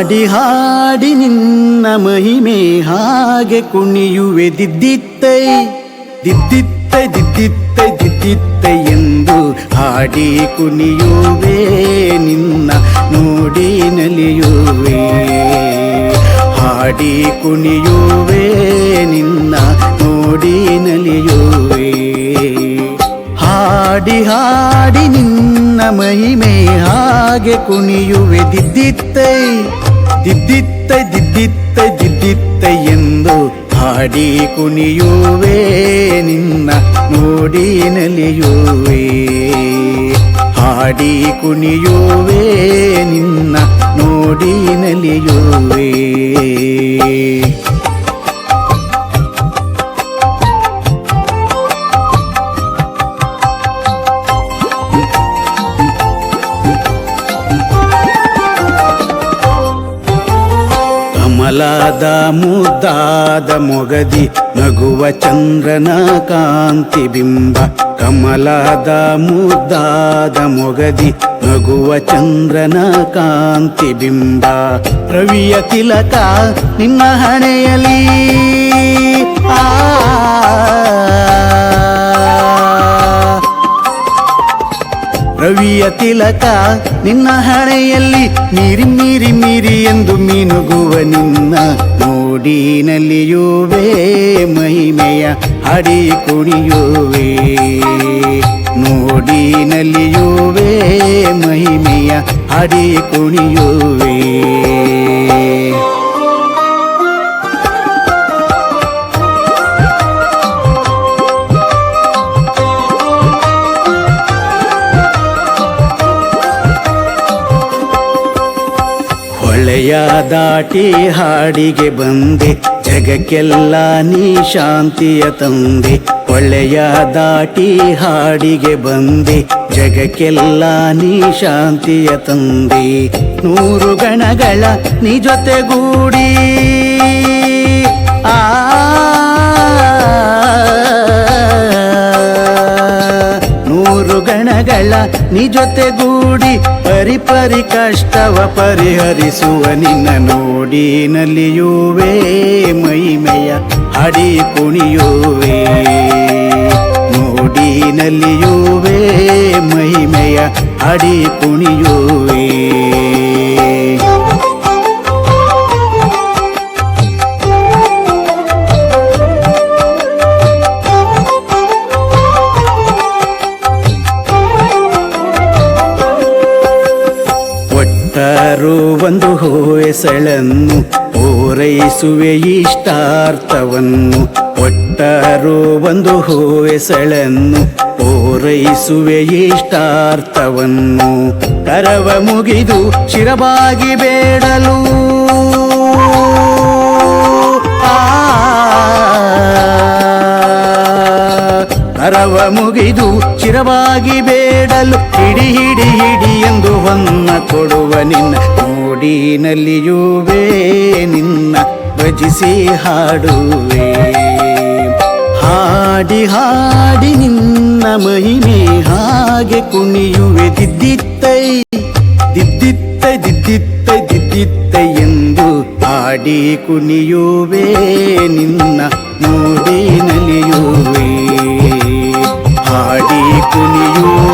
ಹಾಡಿ ಹಾಡಿ ನಿನ್ನ ಮಹಿಮೆ ಹಾಗೆ ಕುಣಿಯುವೆ ದಿದ್ದಿತ್ತೈ. ದಿದ್ದಿತ್ತೈ ದಿದ್ದಿತ್ತೈ ದಿದ್ದಿತ್ತೈ ಎಂದು ಹಾಡಿ ಕುಣಿಯುವೆ ನಿನ್ನ ನೋಡಿ ನಲಿಯುವೆ. ಹಾಡಿ ಕುಣಿಯುವೆ ನಿನ್ನ ನೋಡಿ ನಲಿಯುವೆ. ಹಾಡಿ ಹಾಡಿ ನಿನ್ನ ಮಹಿಮೆ ಹಾಗೆ ಕುಣಿಯುವೆ ದಿದ್ದಿತ್ತೈ. ದಿದ್ದಿತ್ತೈ ದಿದ್ದಿತ್ತ ದಿದ್ದಿತ್ತ ಎಂದು ಹಾಡಿ ಕುಣಿಯುವೆ ನಿನ್ನ ನೋಡಿ ನಲಿಯುವೆ. ಹಾಡಿ ಕುಣಿಯುವೆ ನಿನ್ನ ನೋಡಿ ನಲಿಯುವೆ. ಕಮಲಾದ ಮುದ್ದಾದ ಮೊಗದಿ ನಗುವ ಚಂದ್ರನ ಕಾಂತಿ ಬಿಂಬ. ಕಮಲಾದ ಮುದ್ದಾದ ಮೊಗದಿ ನಗುವ ಚಂದ್ರನ ಕಾಂತಿ ಬಿಂಬ. ರವಿಯ ತಿಲಕ, ನಿನ್ನ ಹಣೆಯಲಿ ಆ ರವಿಯ ತಿಲಕ, ನಿನ್ನ ಹಣೆಯಲ್ಲಿ ಮೀರಿ ಮೀರಿ ಮೀರಿ ಎಂದು ಮೀನುಗುವ ನಿನ್ನ ನೋಡಿ ನಲಿಯುವೆ ಮಹಿಮೆಯ ಹಡಿ ಕುಣಿಯುವೆ. ನೋಡಿ ಮಹಿಮೆಯ ಹಡಿ ಕುಣಿಯುವೆ. ಹೊಳೆಯ ದಾಟಿ ಹಾಡಿಗೆ ಬಂದೆ. ಜಗಕ್ಕೆಲ್ಲ ನೀ ಶಾಂತಿಯ ತಂದೆ. ಹೊಳೆಯ ದಾಟಿ ಹಾಡಿಗೆ ಬಂದೆ. ಜಗಕ್ಕೆಲ್ಲ ನೀ ಶಾಂತಿಯ ತಂದೆ. ನೂರು ಗಣಗಳ ನೀ ಜೊತೆಗೂಡಿ. ನೂರು ಗಣಗಳ ನೀ ಜೊತೆಗೂಡಿ ಪರಿ ಪರಿ ಕಷ್ಟವ ಪರಿಹರಿಸುವ ನಿನ್ನ ನೋಡಿ ನಲಿಯುವೆ ಮೈಮೆಯ ಹಡಿ ಕುಣಿಯುವೆ. ನೋಡಿ ನಲಿಯುವೆ ಮಹಿಮೆಯ ಹಡಿ ಕುಣಿಯುವೆ. ಒಂದು ಹೋಯಸಳನ್ನು ಪೂರೈಸುವೆ ಇಷ್ಟಾರ್ಥವನ್ನು. ಒಟ್ಟರು ಒಂದು ಹೋಯಸಳನ್ನು ಪೂರೈಸುವೆ ಇಷ್ಟಾರ್ಥವನ್ನು. ಕರವ ಮುಗಿದು ಶಿರಬಾಗಿ ಬೇಡಲು ಕರವ ಮುಗಿದು ಚಿರವಾಗಿ ಬೇಡಲು ಹಿಡಿ ಹಿಡಿ ಹಿಡಿ ಎಂದು ಹೊನ್ನ ಕೊಡುವ ನಿನ್ನ ನೋಡಿ ನಲಿಯುವೆ ನಿನ್ನ ಭಜಿಸಿ ಹಾಡುವೆ. ಹಾಡಿ ಹಾಡಿ ನಿನ್ನ ಮಹಿಮೆ ಹಾಗೆ ಕುಣಿಯುವೆ. ದಿದ್ದಿತ್ತೈ ದಿದ್ದಿತ್ತೈ ದಿದ್ದಿತ್ತೈ ದಿದ್ದಿತ್ತೈ ಎಂದು ಹಾಡಿ ಕುಣಿಯುವೆ. ನಿನ್ನ ನೋಡಿ ನಲಿಯುವೆ ಹಾಡಿ ಕುಣಿಯುವೆ.